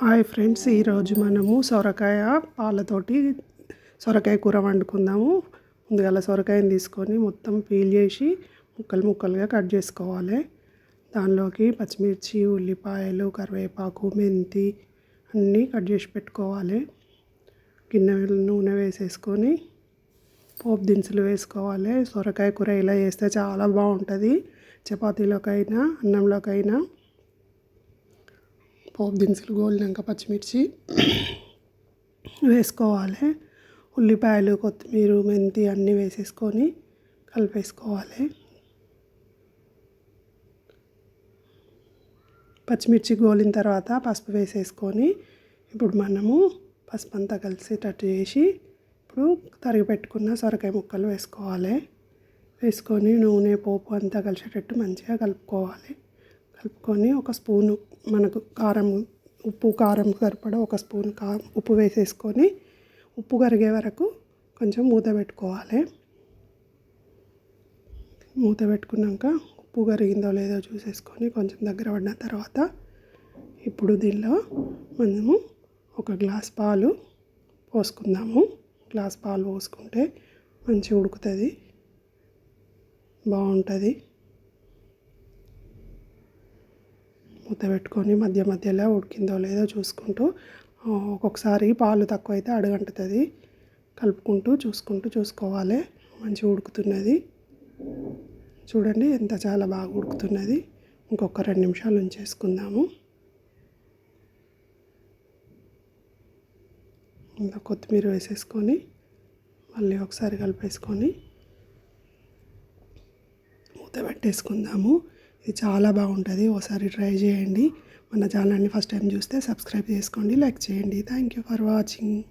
Hi friends ఈరోజు మనము సొరకాయ పాలతోటి సొరకాయ కూర వండుకుందాము. ముందుగా సొరకాయని తీసుకొని మొత్తం పీల్ చేసి ముక్కలు ముక్కలుగా కట్ చేసుకోవాలి. దానిలోకి పచ్చిమిర్చి ఉల్లిపాయలు కరివేపాకు మెంతి అన్నీ కట్ చేసి పెట్టుకోవాలి. గిన్నె నూనె వేసేసుకొని పోపు దినుసులు వేసుకోవాలి. సొరకాయ కూర ఇలా చేస్తే చాలా బాగుంటుంది. చపాతీలోకైనా అన్నంలోకైనా పోపు దినుసులు గోలినాక పచ్చిమిర్చి వేసుకోవాలి. ఉల్లిపాయలు కొత్తిమీర మెంతి అన్నీ వేసేసుకొని కలిపేసుకోవాలి. పచ్చిమిర్చి గోలిన తర్వాత పసుపు వేసేసుకొని ఇప్పుడు మనము పసుపు అంతా కలిసేటట్టు చేసి ఇప్పుడు తరిగి పెట్టుకున్న సొరకాయ ముక్కలు వేసుకోవాలి. వేసుకొని నూనె పోపు అంతా కలిసేటట్టు మంచిగా కలుపుకోవాలి. కలుపుకొని ఒక స్పూను మనకు కారం ఉప్పు కారం సరిపడా ఒక స్పూన్ కా ఉప్పు వేసేసుకొని ఉప్పు కరిగే వరకు కొంచెం మూత పెట్టుకోవాలి. మూత పెట్టుకున్నాక ఉప్పు కరిగిందో లేదో చూసేసుకొని కొంచెం దగ్గర పడిన తర్వాత ఇప్పుడు దీనిలో మనము ఒక గ్లాస్ పాలు పోసుకుందాము. గ్లాస్ పాలు పోసుకుంటే మంచిగా ఉడుకుతుంది బాగుంటుంది. మూత పెట్టుకొని మధ్య మధ్యలో ఉడికిందో లేదో చూసుకుంటూ ఒక్కొక్కసారి పాలు తక్కువ అయితే కలుపుకుంటూ చూసుకుంటూ చూసుకోవాలి. మంచిగా ఉడుకుతున్నది. చూడండి ఎంత చాలా బాగా ఉడుకుతున్నది. ఇంకొక రెండు నిమిషాలు ఉంచేసుకుందాము. ఇంకా కొత్తిమీర వేసేసుకొని మళ్ళీ ఒకసారి కలిపేసుకొని మూత పెట్టేసుకుందాము. ఇది చాలా బాగుంటుంది. ఒకసారి ట్రై చేయండి. మన ఛానల్ని ఫస్ట్ టైం చూస్తే సబ్స్క్రైబ్ చేసుకోండి లైక్ చేయండి. Thank you for watching.